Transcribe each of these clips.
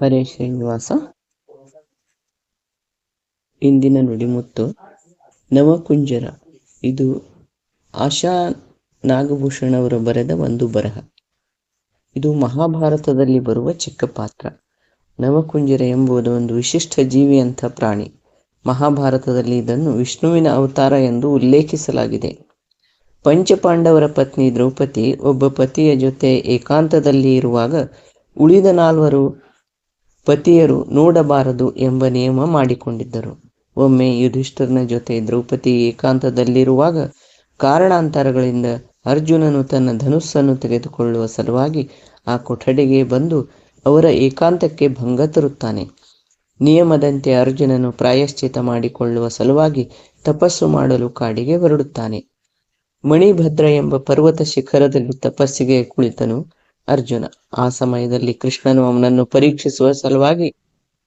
ಹರೇ ಶ್ರೀನಿವಾಸ. ಇಂದಿನ ನುಡಿಮುತ್ತು ನವಕುಂಜರ. ಇದು ಆಶಾ ನಾಗಭೂಷಣ ಅವರು ಬರೆದ ಒಂದು ಬರಹ. ಇದು ಮಹಾಭಾರತದಲ್ಲಿ ಬರುವ ಚಿಕ್ಕ ಪಾತ್ರ. ನವಕುಂಜರ ಎಂಬುದು ಒಂದು ವಿಶಿಷ್ಟ ಜೀವಿಯಂಥ ಪ್ರಾಣಿ. ಮಹಾಭಾರತದಲ್ಲಿ ಇದನ್ನು ವಿಷ್ಣುವಿನ ಅವತಾರ ಎಂದು ಉಲ್ಲೇಖಿಸಲಾಗಿದೆ. ಪಂಚಪಾಂಡವರ ಪತ್ನಿ ದ್ರೌಪದಿ ಒಬ್ಬ ಪತಿಯ ಜೊತೆ ಏಕಾಂತದಲ್ಲಿ ಇರುವಾಗ ಉಳಿದ ನಾಲ್ವರು ಪತಿಯರು ನೋಡಬಾರದು ಎಂಬ ನಿಯಮ ಮಾಡಿಕೊಂಡಿದ್ದರು. ಒಮ್ಮೆ ಯುಧಿಷ್ಠರನ ಜೊತೆ ದ್ರೌಪದಿ ಏಕಾಂತದಲ್ಲಿರುವಾಗ ಕಾರಣಾಂತರಗಳಿಂದ ಅರ್ಜುನನು ತನ್ನ ಧನುಸ್ಸನ್ನು ತೆಗೆದುಕೊಳ್ಳುವ ಸಲುವಾಗಿ ಆ ಕೊಠಡಿಗೆ ಬಂದು ಅವರ ಏಕಾಂತಕ್ಕೆ ಭಂಗ ತರುತ್ತಾನೆ. ನಿಯಮದಂತೆ ಅರ್ಜುನನು ಪ್ರಾಯಶ್ಚಿತ ಮಾಡಿಕೊಳ್ಳುವ ಸಲುವಾಗಿ ತಪಸ್ಸು ಮಾಡಲು ಕಾಡಿಗೆ ಹೊರಡುತ್ತಾನೆ. ಮಣಿಭದ್ರ ಎಂಬ ಪರ್ವತ ಶಿಖರದಲ್ಲಿ ತಪಸ್ಸಿಗೆ ಕುಳಿತನು. ಅರ್ಜುನ, ಆ ಸಮಯದಲ್ಲಿ ಕೃಷ್ಣನು ಅವನನ್ನು ಪರೀಕ್ಷಿಸುವ ಸಲುವಾಗಿ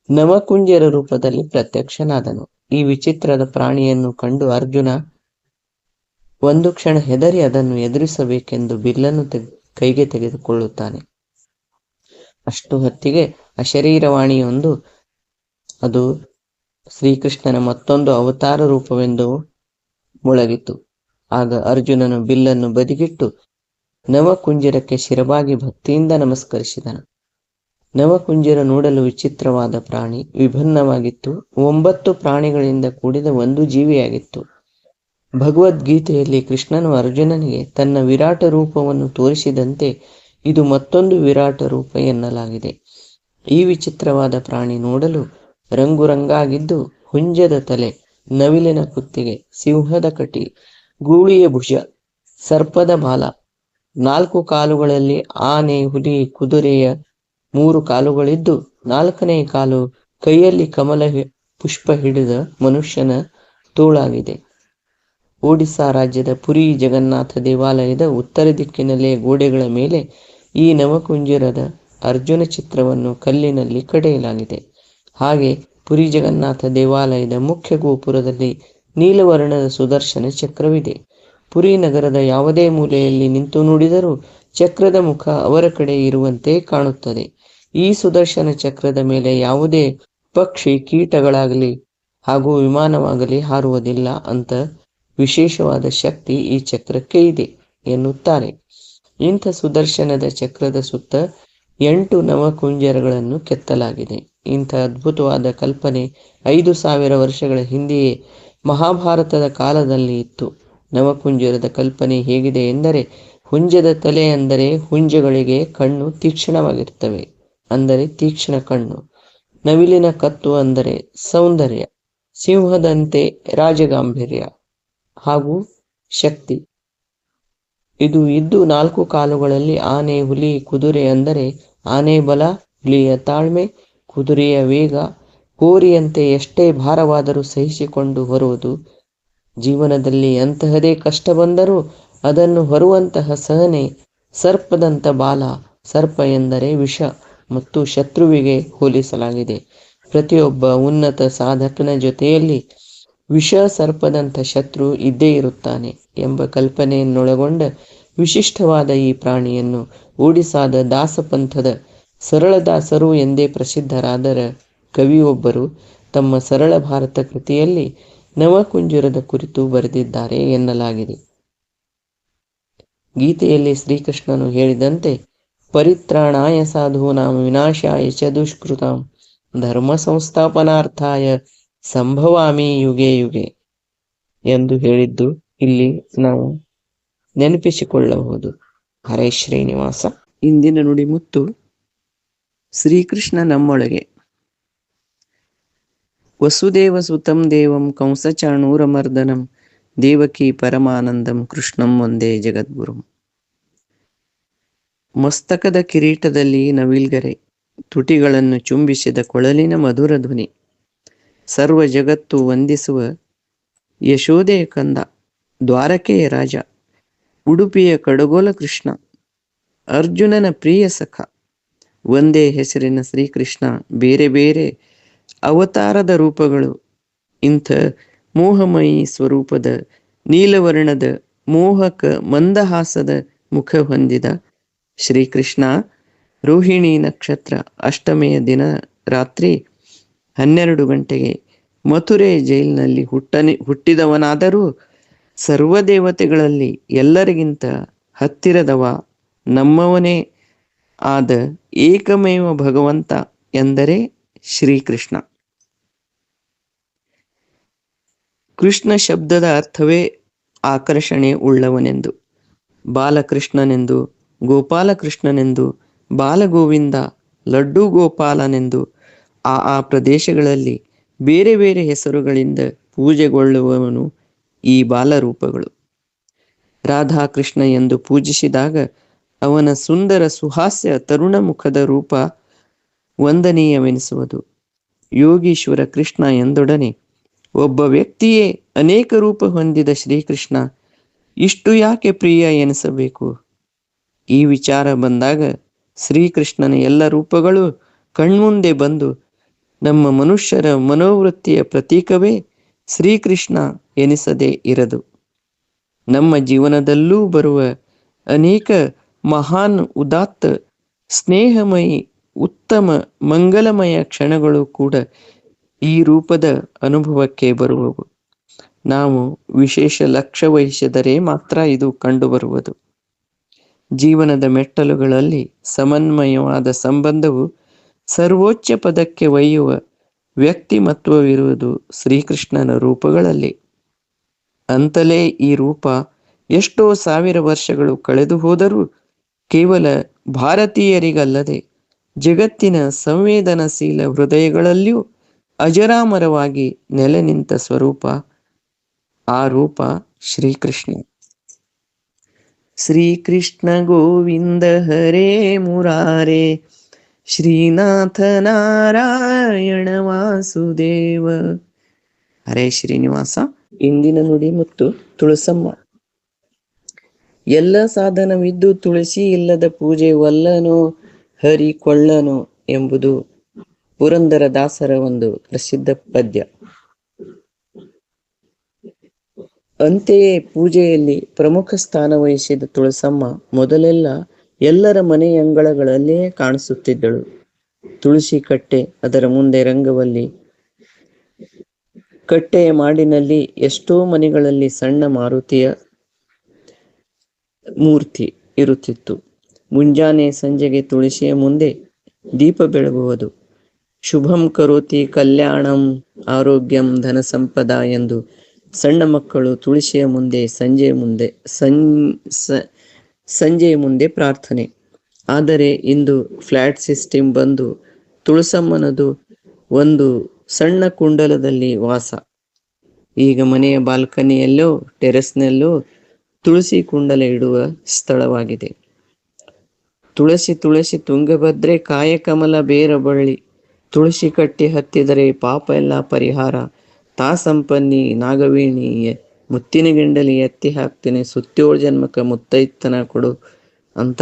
ನವಕುಂಜರ ರೂಪದಲ್ಲಿ ಪ್ರತ್ಯಕ್ಷನಾದನು. ಈ ವಿಚಿತ್ರದ ಪ್ರಾಣಿಯನ್ನು ಕಂಡು ಅರ್ಜುನ ಒಂದು ಕ್ಷಣ ಹೆದರಿ ಅದನ್ನು ಎದುರಿಸಬೇಕೆಂದು ಬಿಲ್ಲನ್ನು ಕೈಗೆ ತೆಗೆದುಕೊಳ್ಳುತ್ತಾನೆ. ಅಷ್ಟು ಹೊತ್ತಿಗೆ ಅಶರೀರವಾಣಿಯೊಂದು, ಅದು ಶ್ರೀಕೃಷ್ಣನ ಮತ್ತೊಂದು ಅವತಾರ ರೂಪವೆಂದು ಮೊಳಗಿತು ಆಗ ಅರ್ಜುನನು ಬಿಲ್ಲನ್ನು ಬದಿಗಿಟ್ಟು ನವಕುಂಜರಕ್ಕೆ ಶಿರಬಾಗಿ ಭಕ್ತಿಯಿಂದ ನಮಸ್ಕರಿಸಿದನು. ನವಕುಂಜರ ನೋಡಲು ವಿಚಿತ್ರವಾದ ಪ್ರಾಣಿ, ವಿಭಿನ್ನವಾಗಿತ್ತು. ಒಂಬತ್ತು ಪ್ರಾಣಿಗಳಿಂದ ಕೂಡಿದ ಒಂದು ಜೀವಿಯಾಗಿತ್ತು. ಭಗವದ್ಗೀತೆಯಲ್ಲಿ ಕೃಷ್ಣನು ಅರ್ಜುನನಿಗೆ ತನ್ನ ವಿರಾಟ ರೂಪವನ್ನು ತೋರಿಸಿದಂತೆ ಇದು ಮತ್ತೊಂದು ವಿರಾಟ ರೂಪ ಎನ್ನಲಾಗಿದೆ. ಈ ವಿಚಿತ್ರವಾದ ಪ್ರಾಣಿ ನೋಡಲು ರಂಗುರಂಗಾಗಿದ್ದು ಹುಂಜದ ತಲೆ, ನವಿಲಿನ ಕುತ್ತಿಗೆ, ಸಿಂಹದ ಕಟಿ ಗೂಳಿಯ ಭುಜ, ಸರ್ಪದ ಬಾಲ ನಾಲ್ಕು ಕಾಲುಗಳಲ್ಲಿ ಆನೆ, ಹುಲಿ, ಕುದುರೆಯ ಮೂರು ಕಾಲುಗಳಿದ್ದು, ನಾಲ್ಕನೇ ಕಾಲು ಕೈಯಲ್ಲಿ ಕಮಲ ಪುಷ್ಪ ಹಿಡಿದ ಮನುಷ್ಯನ ತೋಳಾಗಿದೆ. ಒಡಿಸ್ಸಾ ರಾಜ್ಯದ ಪುರಿ ಜಗನ್ನಾಥ ದೇವಾಲಯದ ಉತ್ತರ ದಿಕ್ಕಿನಲ್ಲೇ ಗೋಡೆಗಳ ಮೇಲೆ ಈ ನವಕುಂಜರದ ಅರ್ಜುನ ಚಿತ್ರವನ್ನು ಕಲ್ಲಿನಲ್ಲಿ ಕಡೆಯಲಾಗಿದೆ. ಹಾಗೆ ಪುರಿ ಜಗನ್ನಾಥ ದೇವಾಲಯದ ಮುಖ್ಯ ಗೋಪುರದಲ್ಲಿ ನೀಲವರ್ಣದ ಸುದರ್ಶನ ಚಕ್ರವಿದೆ. ಪುರಿ ನಗರದ ಯಾವುದೇ ಮೂಲೆಯಲ್ಲಿ ನಿಂತು ನೋಡಿದರೂ ಚಕ್ರದ ಮುಖ ಅವರ ಕಡೆ ಇರುವಂತೆ ಕಾಣುತ್ತದೆ. ಈ ಸುದರ್ಶನ ಚಕ್ರದ ಮೇಲೆ ಯಾವುದೇ ಪಕ್ಷಿ ಕೀಟಗಳಾಗಲಿ ಹಾಗೂ ವಿಮಾನವಾಗಲಿ ಹಾರುವುದಿಲ್ಲ ಅಂತ ವಿಶೇಷವಾದ ಶಕ್ತಿ ಈ ಚಕ್ರಕ್ಕೆ ಇದೆ ಎನ್ನುತ್ತಾರೆ. ಇಂಥ ಸುದರ್ಶನದ ಚಕ್ರದ ಸುತ್ತ ಎಂಟು ನವಕುಂಜರಗಳನ್ನು ಕೆತ್ತಲಾಗಿದೆ. ಇಂಥ ಅದ್ಭುತವಾದ ಕಲ್ಪನೆ ಐದು ಸಾವಿರ ವರ್ಷಗಳ ಹಿಂದೆಯೇ ಮಹಾಭಾರತದ ಕಾಲದಲ್ಲಿ ಇತ್ತು. ನವಕುಂಜರದ ಕಲ್ಪನೆ ಹೇಗಿದೆ ಎಂದರೆ, ಹುಂಜದ ತಲೆ ಅಂದರೆ ಹುಂಜಗಳಿಗೆ ಕಣ್ಣು ತೀಕ್ಷ್ಣವಾಗಿರುತ್ತವೆ, ಅಂದರೆ ತೀಕ್ಷ್ಣ ಕಣ್ಣು. ನವಿಲಿನ ಕತ್ತು ಅಂದರೆ ಸೌಂದರ್ಯ, ಸಿಂಹದಂತೆ ರಾಜಗಾಂಭೀರ್ಯ ಹಾಗೂ ಶಕ್ತಿ. ಇದು ಇದ್ದು ನಾಲ್ಕು ಕಾಲುಗಳಲ್ಲಿ ಆನೆ, ಹುಲಿ, ಕುದುರೆ ಅಂದರೆ ಆನೆ ಬಲ, ಹುಲಿಯ ತಾಳ್ಮೆ, ಕುದುರೆಯ ವೇಗ ಕೋರಿಯಂತೆ ಎಷ್ಟೇ ಭಾರವಾದರೂ ಸಹಿಸಿಕೊಂಡು ಹೊರುವುದು ಜೀವನದಲ್ಲಿ ಅಂತಹದೇ ಕಷ್ಟ ಬಂದರೂ ಅದನ್ನು ಹೊರುವಂತಹ ಸಹನೆ ಸರ್ಪದಂತ ಬಾಲ, ಸರ್ಪ ಎಂದರೆ ವಿಷ ಮತ್ತು ಶತ್ರುವಿಗೆ ಹೋಲಿಸಲಾಗಿದೆ. ಪ್ರತಿಯೊಬ್ಬ ಉನ್ನತ ಸಾಧಕನ ಜೊತೆಯಲ್ಲಿ ವಿಷ ಸರ್ಪದಂಥ ಶತ್ರು ಇದ್ದೇ ಇರುತ್ತಾನೆ ಎಂಬ ಕಲ್ಪನೆಯನ್ನೊಳಗೊಂಡ ವಿಶಿಷ್ಟವಾದ ಈ ಪ್ರಾಣಿಯನ್ನು ಓಡಿಸಾದ ದಾಸಪಂಥದ ಸರಳ ದಾಸರು ಎಂದೇ ಪ್ರಸಿದ್ಧರಾದರ ಕವಿಯೊಬ್ಬರು ತಮ್ಮ ಸರಳ ಭಾರತ ಕೃತಿಯಲ್ಲಿ ನವಕುಂಜರದ ಕುರಿತು ಬರೆದಿದ್ದಾರೆ ಎನ್ನಲಾಗಿದೆ. ಗೀತೆಯಲ್ಲಿ ಶ್ರೀಕೃಷ್ಣನು ಹೇಳಿದಂತೆ, ಪರಿತ್ರಾಣಾಯ ಸಾಧೂನಾಂ ವಿನಾಶಾಯ ಚ ದುಷ್ಕೃತಾಂ ಧರ್ಮ ಸಂಸ್ಥಾಪನಾರ್ಥಾಯ ಸಂಭವಾಮಿ ಯುಗೆ ಯುಗೆ ಎಂದು ಹೇಳಿದ್ದು ಇಲ್ಲಿ ನಾವು ನೆನಪಿಸಿಕೊಳ್ಳಬಹುದು. ಹರೇ ಶ್ರೀನಿವಾಸ. ಇಂದಿನ ನುಡಿಮುತ್ತು ಶ್ರೀಕೃಷ್ಣ ನಮ್ಮೊಳಗೆ. ವಸುದೇವ ಸುತಂ ದೇವಂ ಕಂಸಚಾಣೂರಮರ್ದನಂ ದೇವಕಿ ಪರಮಾನಂದಂ ಕೃಷ್ಣಂ ಒಂದೇ ಜಗದ್ಗುರು. ಮಸ್ತಕದ ಕಿರೀಟದಲ್ಲಿ ನವಿಲ್ಗರೆ, ತುಟಿಗಳನ್ನು ಚುಂಬಿಸಿದ ಕೊಳಲಿನ ಮಧುರ ಧ್ವನಿ. ಸರ್ವ ಜಗತ್ತು ವಂದಿಸುವ ಯಶೋದೆಯ ಕಂದ, ದ್ವಾರಕೆಯ ರಾಜ, ಉಡುಪಿಯ ಕಡಗೋಲ ಕೃಷ್ಣ, ಅರ್ಜುನನ ಪ್ರಿಯ ಸಖ. ಒಂದೇ ಹೆಸರಿನ ಶ್ರೀಕೃಷ್ಣ, ಬೇರೆ ಬೇರೆ ಅವತಾರದ ರೂಪಗಳು. ಇಂಥ ಮೋಹಮಯಿ ಸ್ವರೂಪದ ನೀಲವರ್ಣದ ಮೋಹಕ ಮಂದಹಾಸದ ಮುಖ ಹೊಂದಿದ ಶ್ರೀಕೃಷ್ಣ ರೋಹಿಣಿ ನಕ್ಷತ್ರ ಅಷ್ಟಮೆಯ ದಿನ ರಾತ್ರಿ ಹನ್ನೆರಡು ಗಂಟೆಗೆ ಮಥುರೆ ಜೈಲಿನಲ್ಲಿ ಹುಟ್ಟನೆ ಹುಟ್ಟಿದವನಾದರೂ ಸರ್ವದೇವತೆಗಳಲ್ಲಿ ಎಲ್ಲರಿಗಿಂತ ಹತ್ತಿರದವ ನಮ್ಮವನೇ ಆದ ಏಕಮೇವ ಭಗವಂತ ಎಂದರೆ ಶ್ರೀಕೃಷ್ಣ. ಕೃಷ್ಣ ಶಬ್ದದ ಅರ್ಥವೇ ಆಕರ್ಷಣೆ ಉಳ್ಳವನೆಂದು. ಬಾಲಕೃಷ್ಣನೆಂದು, ಗೋಪಾಲಕೃಷ್ಣನೆಂದು, ಬಾಲಗೋವಿಂದ ಲಡ್ಡು ಗೋಪಾಲನೆಂದು ಆ ಆ ಪ್ರದೇಶಗಳಲ್ಲಿ ಬೇರೆ ಬೇರೆ ಹೆಸರುಗಳಿಂದ ಪೂಜೆಗೊಳ್ಳುವವನು ಈ ಬಾಲರೂಪಗಳು. ರಾಧಾಕೃಷ್ಣ ಎಂದು ಪೂಜಿಸಿದಾಗ ಅವನ ಸುಂದರ ಸುಹಾಸ್ಯ ತರುಣ ಮುಖದ ರೂಪ ವಂದನೀಯವೆನಿಸುವುದು. ಯೋಗೀಶ್ವರ ಕೃಷ್ಣ ಎಂದೊಡನೆ ಒಬ್ಬ ವ್ಯಕ್ತಿಯೇ ಅನೇಕ ರೂಪ ಹೊಂದಿದ ಶ್ರೀಕೃಷ್ಣ ಇಷ್ಟು ಯಾಕೆ ಪ್ರಿಯ ಎನಿಸಬೇಕು? ಈ ವಿಚಾರ ಬಂದಾಗ ಶ್ರೀಕೃಷ್ಣನ ಎಲ್ಲ ರೂಪಗಳು ಕಣ್ಮುಂದೆ ಬಂದು ನಮ್ಮ ಮನುಷ್ಯರ ಮನೋವೃತ್ತಿಯ ಪ್ರತೀಕವೇ ಶ್ರೀಕೃಷ್ಣ ಎನಿಸದೇ ಇರದು. ನಮ್ಮ ಜೀವನದಲ್ಲೂ ಬರುವ ಅನೇಕ ಮಹಾನ್, ಉದಾತ್ತ, ಸ್ನೇಹಮಯಿ, ಉತ್ತಮ, ಮಂಗಲಮಯ ಕ್ಷಣಗಳು ಕೂಡ ಈ ರೂಪದ ಅನುಭವಕ್ಕೆ ಬರುವವು. ನಾವು ವಿಶೇಷ ಲಕ್ಷ್ಯ ವಹಿಸಿದರೆ ಮಾತ್ರ ಇದು ಕಂಡುಬರುವುದು. ಜೀವನದ ಮೆಟ್ಟಲುಗಳಲ್ಲಿ ಸಮನ್ವಯವಾದ ಸಂಬಂಧವು ಸರ್ವೋಚ್ಚ ಪದಕ್ಕೆ ಒಯ್ಯುವ ವ್ಯಕ್ತಿಮತ್ವವಿರುವುದು ಶ್ರೀಕೃಷ್ಣನ ರೂಪಗಳಲ್ಲಿ. ಅಂತಲೇ ಈ ರೂಪ ಎಷ್ಟೋ ಸಾವಿರ ವರ್ಷಗಳು ಕಳೆದು ಹೋದರೂ ಕೇವಲ ಭಾರತೀಯರಿಗಲ್ಲದೆ ಜಗತ್ತಿನ ಸಂವೇದನಶೀಲ ಹೃದಯಗಳಲ್ಲಿಯೂ ಅಜರಾಮರವಾಗಿ ನೆಲೆ ನಿಂತ ಸ್ವರೂಪ, ಆ ರೂಪ ಶ್ರೀಕೃಷ್ಣ. ಶ್ರೀಕೃಷ್ಣ ಗೋವಿಂದ ಹರೇ ಮುರಾರೇ, ಶ್ರೀನಾಥ ನಾರಾಯಣ ವಾಸುದೇವ. ಹರೇ ಶ್ರೀನಿವಾಸ. ಇಂದಿನ ನುಡಿ ಮತ್ತು ತುಳಸಮ್ಮ. ಎಲ್ಲ ಸಾಧನವಿದ್ದು ತುಳಸಿ ಇಲ್ಲದ ಪೂಜೆ ವಲ್ಲನು, ಹರಿಕೊಳ್ಳನು ಎಂಬುದು ಪುರಂದರ ದಾಸರ ಒಂದು ಪ್ರಸಿದ್ಧ ಪದ್ಯ. ಅಂತೆಯೇ ಪೂಜೆಯಲ್ಲಿ ಪ್ರಮುಖ ಸ್ಥಾನ ವಹಿಸಿದ ತುಳಸಮ್ಮ ಮೊದಲೆಲ್ಲ ಎಲ್ಲರ ಮನೆ ಅಂಗಳಗಳಲ್ಲೇ ಕಾಣಿಸುತ್ತಿದ್ದಳು. ತುಳಸಿ ಕಟ್ಟೆ ಅದರ ಮುಂದೆ ರಂಗವಲ್ಲಿ, ಕಟ್ಟೆಯ ಮಾಡಿನಲ್ಲಿ ಎಷ್ಟೋ ಮನೆಗಳಲ್ಲಿ ಸಣ್ಣ ಮಾರುತಿಯ ಮೂರ್ತಿ ಇರುತ್ತಿತ್ತು. ಮುಂಜಾನೆ ಸಂಜೆಗೆ ತುಳಸಿಯ ಮುಂದೆ ದೀಪ ಬೆಳಗುವುದು ಶುಭಂ ಕರೋತಿ ಕಲ್ಯಾಣಂ ಆರೋಗ್ಯಂ ಧನ ಸಂಪದ ಎಂದು ಸಣ್ಣ ಮಕ್ಕಳು ತುಳಸಿಯ ಮುಂದೆ ಸಂಜೆ ಮುಂದೆ ಸಂಜೆಯ ಮುಂದೆ ಪ್ರಾರ್ಥನೆ. ಆದರೆ ಇಂದು ಫ್ಲಾಟ್ ಸಿಸ್ಟಮ್ ಬಂದು ತುಳಸಮ್ಮನದು ಒಂದು ಸಣ್ಣ ಕುಂಡಲದಲ್ಲಿ ವಾಸ. ಈಗ ಮನೆಯ ಬಾಲ್ಕನಿಯಲ್ಲೋ, ಟೆರೆಸ್ನಲ್ಲೋ ತುಳಸಿ ಕುಂಡಲ ಇಡುವ ಸ್ಥಳವಾಗಿದೆ. ತುಳಸಿ ತುಳಸಿ ತುಂಗಭದ್ರೆ ಕಾಯಕಮಲ ಬೇರ ಬಳ್ಳಿ ತುಳಸಿ ಕಟ್ಟಿ ಹತ್ತಿದರೆ ಪಾಪ ಎಲ್ಲ ಪರಿಹಾರ. ತಾ ಸಂಪನ್ನಿ ನಾಗವೇಣಿ ಮುತ್ತಿನ ಗಿಂಡಲಿ ಎತ್ತಿ ಹಾಕ್ತೇನೆ, ಸುತ್ತೋಳು ಜನ್ಮಕ ಮುತ್ತೈತನ ಕೊಡು ಅಂತ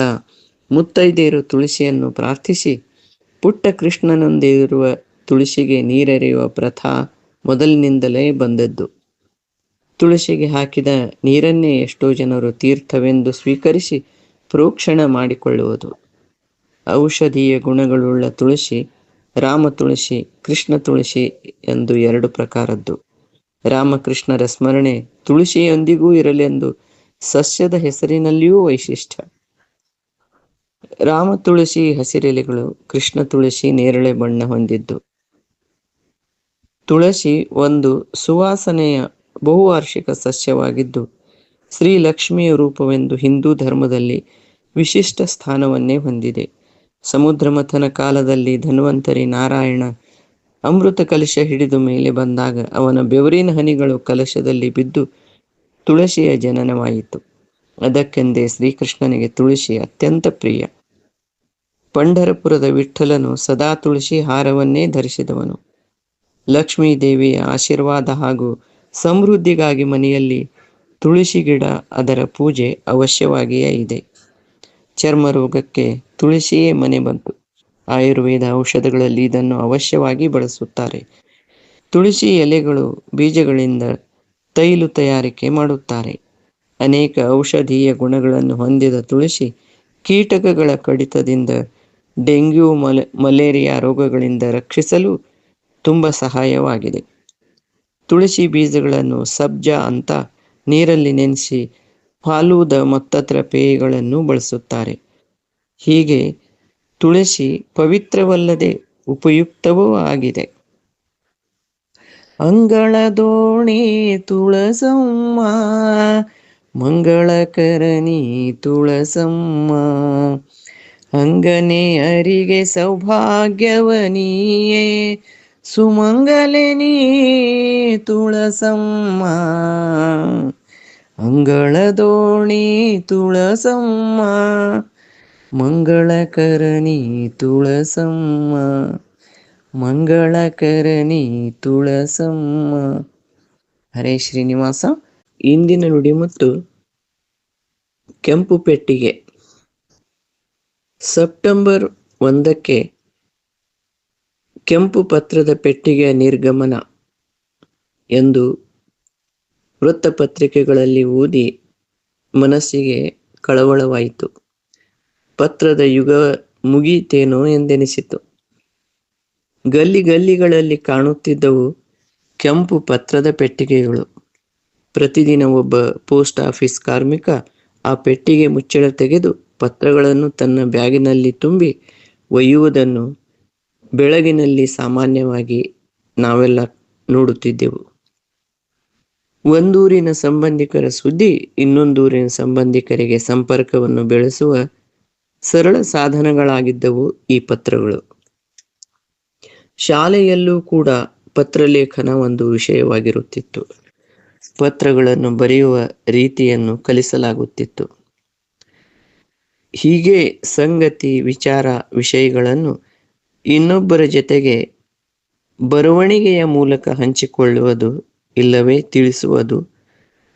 ಮುತ್ತೈದೆಯರು ತುಳಸಿಯನ್ನು ಪ್ರಾರ್ಥಿಸಿ. ಪುಟ್ಟ ಕೃಷ್ಣನೊಂದಿರುವ ತುಳಸಿಗೆ ನೀರೆರೆಯುವ ಪ್ರಥಾ ಮೊದಲಿನಿಂದಲೇ ಬಂದದ್ದು. ತುಳಸಿಗೆ ಹಾಕಿದ ನೀರನ್ನೇ ಎಷ್ಟೋ ಜನರು ತೀರ್ಥವೆಂದು ಸ್ವೀಕರಿಸಿ, ಪ್ರೋಕ್ಷಣ ಮಾಡಿಕೊಳ್ಳುವುದು. ಔಷಧೀಯ ಗುಣಗಳುಳ್ಳ ತುಳಸಿ ರಾಮ ತುಳಸಿ, ಕೃಷ್ಣ ತುಳಸಿ ಎಂದು ಎರಡು ಪ್ರಕಾರದ್ದು. ರಾಮಕೃಷ್ಣರ ಸ್ಮರಣೆ ತುಳಸಿಯೊಂದಿಗೂ ಇರಲೆಂದು ಸಸ್ಯದ ಹೆಸರಿನಲ್ಲಿಯೂ ವೈಶಿಷ್ಟ್ಯ. ರಾಮ ತುಳಸಿ ಹಸಿರೆಲೆಗಳು ಕೃಷ್ಣ ತುಳಸಿ ನೇರಳೆ ಬಣ್ಣ ಹೊಂದಿದ್ದು. ತುಳಸಿ ಒಂದು ಸುವಾಸನೆಯ ಬಹುವಾರ್ಷಿಕ ಸಸ್ಯವಾಗಿದ್ದು, ಶ್ರೀ ಲಕ್ಷ್ಮಿಯ ರೂಪವೆಂದು ಹಿಂದೂ ಧರ್ಮದಲ್ಲಿ ವಿಶಿಷ್ಟ ಸ್ಥಾನವನ್ನೇ ಹೊಂದಿದೆ. ಸಮುದ್ರ ಮಥನ ಕಾಲದಲ್ಲಿ ಧನ್ವಂತರಿ ನಾರಾಯಣ ಅಮೃತ ಕಲಶ ಹಿಡಿದು ಮೇಲೆ ಬಂದಾಗ ಅವನ ಬೆವರಿನ ಹನಿಗಳು ಕಲಶದಲ್ಲಿ ಬಿದ್ದು ತುಳಸಿಯ ಜನನವಾಯಿತು. ಅದಕ್ಕೆಂದೇ ಶ್ರೀಕೃಷ್ಣನಿಗೆ ತುಳಸಿ ಅತ್ಯಂತ ಪ್ರಿಯ. ಪಂಢರಪುರದ ವಿಠ್ಠಲನು ಸದಾ ತುಳಸಿ ಹಾರವನ್ನೇ ಧರಿಸಿದವನು. ಲಕ್ಷ್ಮೀ ದೇವಿಯ ಆಶೀರ್ವಾದ ಹಾಗೂ ಸಮೃದ್ಧಿಗಾಗಿ ಮನೆಯಲ್ಲಿ ತುಳಸಿ ಗಿಡ ಅದರ ಪೂಜೆ ಅವಶ್ಯವಾಗಿಯೇ ಇದೆ. ಚರ್ಮ ರೋಗಕ್ಕೆ ತುಳಸಿಯೇ ಮನೆ ಬಂತು. ಆಯುರ್ವೇದ ಔಷಧಗಳಲ್ಲಿ ಇದನ್ನು ಅವಶ್ಯವಾಗಿ ಬಳಸುತ್ತಾರೆ. ತುಳಸಿ ಎಲೆಗಳು ಬೀಜಗಳಿಂದ ತೈಲು ತಯಾರಿಕೆ ಮಾಡುತ್ತಾರೆ. ಅನೇಕ ಔಷಧೀಯ ಗುಣಗಳನ್ನು ಹೊಂದಿದ ತುಳಸಿ ಕೀಟಕಗಳ ಕಡಿತದಿಂದ ಡೆಂಗ್ಯೂ, ಮಲೆ, ಮಲೇರಿಯಾ ರೋಗಗಳಿಂದ ರಕ್ಷಿಸಲು ತುಂಬ ಸಹಾಯವಾಗಿದೆ. ತುಳಸಿ ಬೀಜಗಳನ್ನು ಸಬ್ಜಾ ಅಂತ ನೀರಲ್ಲಿ ನೆನೆಸಿ ಫಾಲೂದ ಮತ್ತತ್ರ ಪೇಯಗಳನ್ನು ಬಳಸುತ್ತಾರೆ. ಹೀಗೆ ತುಳಸಿ ಪವಿತ್ರವಲ್ಲದೆ ಉಪಯುಕ್ತವೂ ಆಗಿದೆ. ಅಂಗಳದೋಣಿ ತುಳಸಮ್ಮ, ಮಂಗಳಕರಣಿ ತುಳಸಮ್ಮ, ಅಂಗನೆ ಅರಿಗೆ ಸೌಭಾಗ್ಯವನಿಯೇ, ಸುಮಂಗಲೆ ನೀ ತುಳಸಮ್ಮ ಅಂಗಳದೋಣಿ ತುಳಸಮ್ಮ ಮಂಗಳಕರಣಿ ತುಳಸಮ್ಮ ಮಂಗಳಕರಣಿ ತುಳಸಮ್ಮ. ಹರೇ ಶ್ರೀನಿವಾಸ. ಇಂದಿನ ನುಡಿ ಮತ್ತು ಕೆಂಪು ಪೆಟ್ಟಿಗೆ. ಸೆಪ್ಟೆಂಬರ್ ಒಂದಕ್ಕೆ ಕೆಂಪು ಪತ್ರದ ಪೆಟ್ಟಿಗೆಯ ನಿರ್ಗಮನ ಎಂದು ವೃತ್ತಪತ್ರಿಕೆಗಳಲ್ಲಿ ಓದಿ ಮನಸ್ಸಿಗೆ ಕಳವಳವಾಯಿತು. ಪತ್ರದ ಯುಗ ಮುಗಿತೇನೋ ಎಂದೆನಿಸಿತು. ಗಲ್ಲಿ ಗಲ್ಲಿಗಳಲ್ಲಿ ಕಾಣುತ್ತಿದ್ದವು ಕೆಂಪು ಪತ್ರದ ಪೆಟ್ಟಿಗೆಗಳು. ಪ್ರತಿದಿನ ಒಬ್ಬ ಪೋಸ್ಟ್ ಆಫೀಸ್ ಕಾರ್ಮಿಕ ಆ ಪೆಟ್ಟಿಗೆ ಮುಚ್ಚಳ ತೆಗೆದು ಪತ್ರಗಳನ್ನು ತನ್ನ ಬ್ಯಾಗಿನಲ್ಲಿ ತುಂಬಿ ಒಯ್ಯುವುದನ್ನು ಬೆಳಗಿನಲ್ಲಿ ಸಾಮಾನ್ಯವಾಗಿ ನಾವೆಲ್ಲ ನೋಡುತ್ತಿದ್ದೆವು. ಒಂದೂರಿನ ಸಂಬಂಧಿಕರ ಸುದ್ದಿ ಇನ್ನೊಂದೂರಿನ ಸಂಬಂಧಿಕರಿಗೆ ಸಂಪರ್ಕವನ್ನು ಬೆಳೆಸುವ ಸರಳ ಸಾಧನಗಳಾಗಿದ್ದವು ಈ ಪತ್ರಗಳು. ಶಾಲೆಯಲ್ಲೂ ಕೂಡ ಪತ್ರಲೇಖನ ಒಂದು ವಿಷಯವಾಗಿರುತ್ತಿತ್ತು. ಪತ್ರಗಳನ್ನು ಬರೆಯುವ ರೀತಿಯನ್ನು ಕಲಿಸಲಾಗುತ್ತಿತ್ತು. ಹೀಗೆ ಸಂಗತಿ, ವಿಚಾರ, ವಿಷಯಗಳನ್ನು ಇನ್ನೊಬ್ಬರ ಜೊತೆಗೆ ಬರವಣಿಗೆಯ ಮೂಲಕ ಹಂಚಿಕೊಳ್ಳುವುದು ಇಲ್ಲವೇ ತಿಳಿಸುವುದು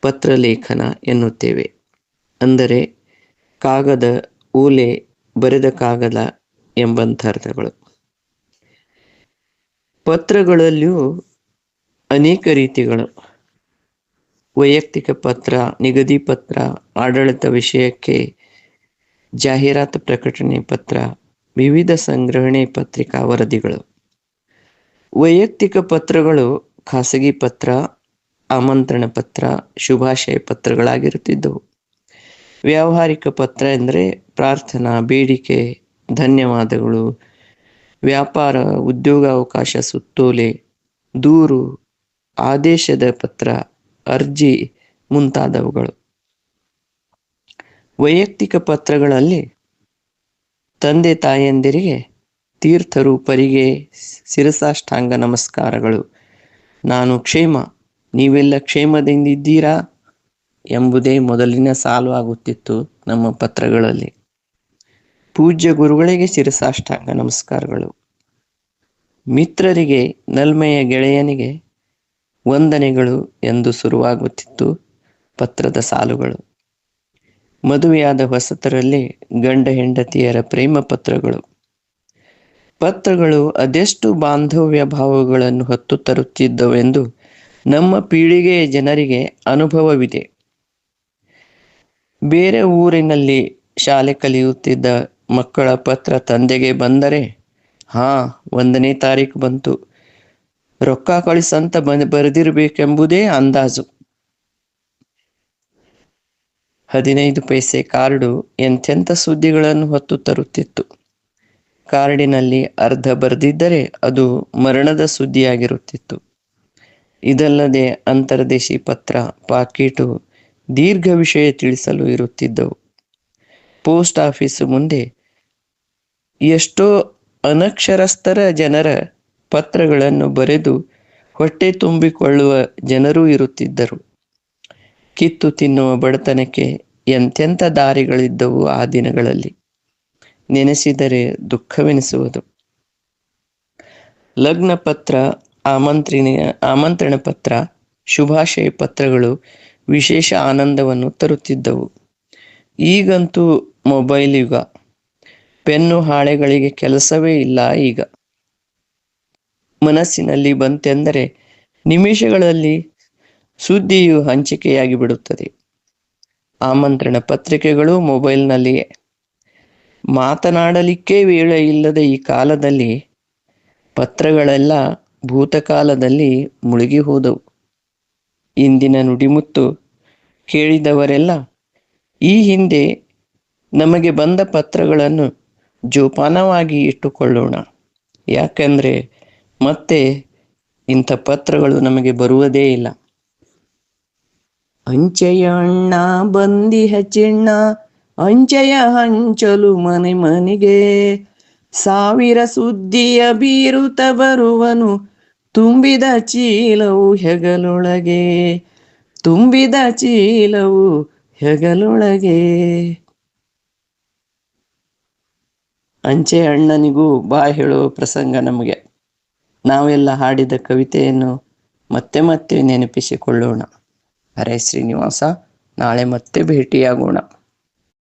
ಪತ್ರಲೇಖನ ಎನ್ನುತ್ತೇವೆ. ಅಂದರೆ ಕಾಗದ ಓಲೆ ಬರೆದ ಕಾಗದ ಎಂಬಂಥ ಅರ್ಥಗಳು ಪತ್ರಗಳಲ್ಲಿಯೂ ಅನೇಕ ರೀತಿಗಳು. ವೈಯಕ್ತಿಕ ಪತ್ರ, ನಿಗದಿ ಪತ್ರ, ಆಡಳಿತ ವಿಷಯಕ್ಕೆ ಜಾಹೀರಾತು ಪ್ರಕಟಣೆ ಪತ್ರ, ವಿವಿಧ ಸಂಗ್ರಹಣೆ ಪತ್ರಿಕಾ ವರದಿಗಳು. ವೈಯಕ್ತಿಕ ಪತ್ರಗಳು ಖಾಸಗಿ ಪತ್ರ, ಆಮಂತ್ರಣ ಪತ್ರ, ಶುಭಾಶಯ ಪತ್ರಗಳಾಗಿರುತ್ತಿದ್ದವು. ವ್ಯಾವಹಾರಿಕ ಪತ್ರ ಎಂದರೆ ಪ್ರಾರ್ಥನಾ, ಬೇಡಿಕೆ, ಧನ್ಯವಾದಗಳು. ವ್ಯಾಪಾರ, ಉದ್ಯೋಗಾವಕಾಶ, ಸುತ್ತೋಲೆ, ದೂರು, ಆದೇಶದ ಪತ್ರ, ಅರ್ಜಿ ಮುಂತಾದವುಗಳು. ವೈಯಕ್ತಿಕ ಪತ್ರಗಳಲ್ಲಿ ತಂದೆ ತಾಯಂದಿರಿಗೆ ತೀರ್ಥರೂಪರಿಗೆ ಶಿರಸಾಷ್ಟಾಂಗ ನಮಸ್ಕಾರಗಳು. ನಾನು ಕ್ಷೇಮ, ನೀವೆಲ್ಲ ಕ್ಷೇಮದಿಂದಿದ್ದೀರಾ ಎಂಬುದೇ ಮೊದಲಿನ ಸಾಲು ಆಗುತ್ತಿತ್ತು ನಮ್ಮ ಪತ್ರಗಳಲ್ಲಿ. ಪೂಜ್ಯ ಗುರುಗಳಿಗೆ ಶಿರಸಾಷ್ಟಾಂಗ ನಮಸ್ಕಾರಗಳು. ಮಿತ್ರರಿಗೆ, ನಲ್ಮೆಯ ಗೆಳೆಯನಿಗೆ ವಂದನೆಗಳು ಎಂದು ಶುರುವಾಗುತ್ತಿತ್ತು ಪತ್ರದ ಸಾಲುಗಳು. ಮದುವೆಯಾದ ಹೊಸತರಲ್ಲಿ ಗಂಡ ಹೆಂಡತಿಯರ ಪ್ರೇಮ ಪತ್ರಗಳು. ಪತ್ರಗಳು ಅದೆಷ್ಟು ಬಾಂಧವ್ಯ ಭಾವಗಳನ್ನು ಹೊತ್ತು ತರುತ್ತಿದ್ದವೆಂದು ನಮ್ಮ ಪೀಳಿಗೆಯ ಜನರಿಗೆ ಅನುಭವವಿದೆ. ಬೇರೆ ಊರಿನಲ್ಲಿ ಶಾಲೆ ಕಲಿಯುತ್ತಿದ್ದ ಮಕ್ಕಳ ಪತ್ರ ತಂದೆಗೆ ಬಂದರೆ, ಹಾ, ಒಂದನೇ ತಾರೀಕು ಬಂತು. ರೊಕ್ಕ ಕಳಿಸಂತ ಬಂದ್ ಬರೆದಿರಬೇಕೆಂಬುದೇ ಅಂದಾಜು. ಹದಿನೈದು ಪೈಸೆ ಕಾರ್ಡು ಎಂಥೆಂಥ ಸುದ್ದಿಗಳನ್ನು ಹೊತ್ತು ತರುತ್ತಿತ್ತು. ಕಾರ್ಡಿನಲ್ಲಿ ಅರ್ಧ ಬರೆದಿದ್ದರೆ ಅದು ಮರಣದ ಸುದ್ದಿಯಾಗಿರುತ್ತಿತ್ತು. ಇದಲ್ಲದೆ ಅಂತರ್ದೇಶಿ ಪತ್ರ, ಪಾಕೀಟು ದೀರ್ಘ ವಿಷಯ ತಿಳಿಸಲು ಇರುತ್ತಿದ್ದವು. ಪೋಸ್ಟ್ ಆಫೀಸ್ ಮುಂದೆ ಎಷ್ಟೋ ಅನಕ್ಷರಸ್ಥರ ಜನರ ಪತ್ರಗಳನ್ನು ಬರೆದು ಹೊಟ್ಟೆ ತುಂಬಿಕೊಳ್ಳುವ ಜನರೂ ಇರುತ್ತಿದ್ದರು. ಕಿತ್ತು ತಿನ್ನುವ ಬಡತನಕ್ಕೆ ಎಂತೆಂಥ ದಾರಿಗಳಿದ್ದವು ಆ ದಿನಗಳಲ್ಲಿ. ನೆನೆಸಿದರೆ ದುಃಖವೆನಿಸುವುದು. ಲಗ್ನ ಪತ್ರ, ಆಮಂತ್ರಣ ಆಮಂತ್ರಣ ಪತ್ರ, ಶುಭಾಶಯ ಪತ್ರಗಳು ವಿಶೇಷ ಆನಂದವನ್ನು ತರುತ್ತಿದ್ದವು. ಈಗಂತೂ ಮೊಬೈಲ್ ಯುಗ. ಪೆನ್ನು ಹಾಳೆಗಳಿಗೆ ಕೆಲಸವೇ ಇಲ್ಲ ಈಗ. ಮನಸ್ಸಿನಲ್ಲಿ ಬಂತೆಂದರೆ ನಿಮಿಷಗಳಲ್ಲಿ ಸುದ್ದಿಯು ಹಂಚಿಕೆಯಾಗಿ ಬಿಡುತ್ತದೆ ಆಮಂತ್ರಣ ಪತ್ರಿಕೆಗಳು ಮೊಬೈಲ್ನಲ್ಲಿಯೇ ಮಾತನಾಡಲಿಕ್ಕೆ ವೇಳೆ ಇಲ್ಲದ ಈ ಕಾಲದಲ್ಲಿ ಪತ್ರಗಳೆಲ್ಲ ಭೂತಕಾಲದಲ್ಲಿ ಮುಳುಗಿ ಹೋದವು ಇಂದಿನ ನುಡಿಮುತ್ತು ಕೇಳಿದವರೆಲ್ಲ ಈ ಹಿಂದೆ ನಮಗೆ ಬಂದ ಪತ್ರಗಳನ್ನು ಜೋಪಾನವಾಗಿ ಇಟ್ಟುಕೊಳ್ಳೋಣ. ಯಾಕಂದರೆ ಮತ್ತೆ ಇಂಥ ಪತ್ರಗಳು ನಮಗೆ ಬರುವುದೇ ಇಲ್ಲ. ಅಂಚೆಯ ಅಣ್ಣ ಬಂದಿಹ ಚಿಣ್ಣ ಅಂಚೆಯ ಹಂಚಲು ಮನೆ ಮನೆಗೆ. ಸಾವಿರ ಸುದ್ದಿಯ ಬೀರುತ ಬರುವನು, ತುಂಬಿದ ಚೀಲವು ಹೆಗಲೊಳಗೆ. ತುಂಬಿದ ಚೀಲವು ಹೆಗಲೊಳಗೆ. ಅಂಚೆ ಅಣ್ಣನಿಗೂ ಬಾ ಹೇಳುವ ಪ್ರಸಂಗ ನಮಗೆ. ನಾವೆಲ್ಲ ಹಾಡಿದ ಕವಿತೆಯನ್ನು ಮತ್ತೆ ಮತ್ತೆ ನೆನಪಿಸಿಕೊಳ್ಳೋಣ. ಅರೆ ಶ್ರೀನಿವಾಸ, ನಾಳೆ ಮತ್ತೆ ಭೇಟಿಯಾಗೋಣ.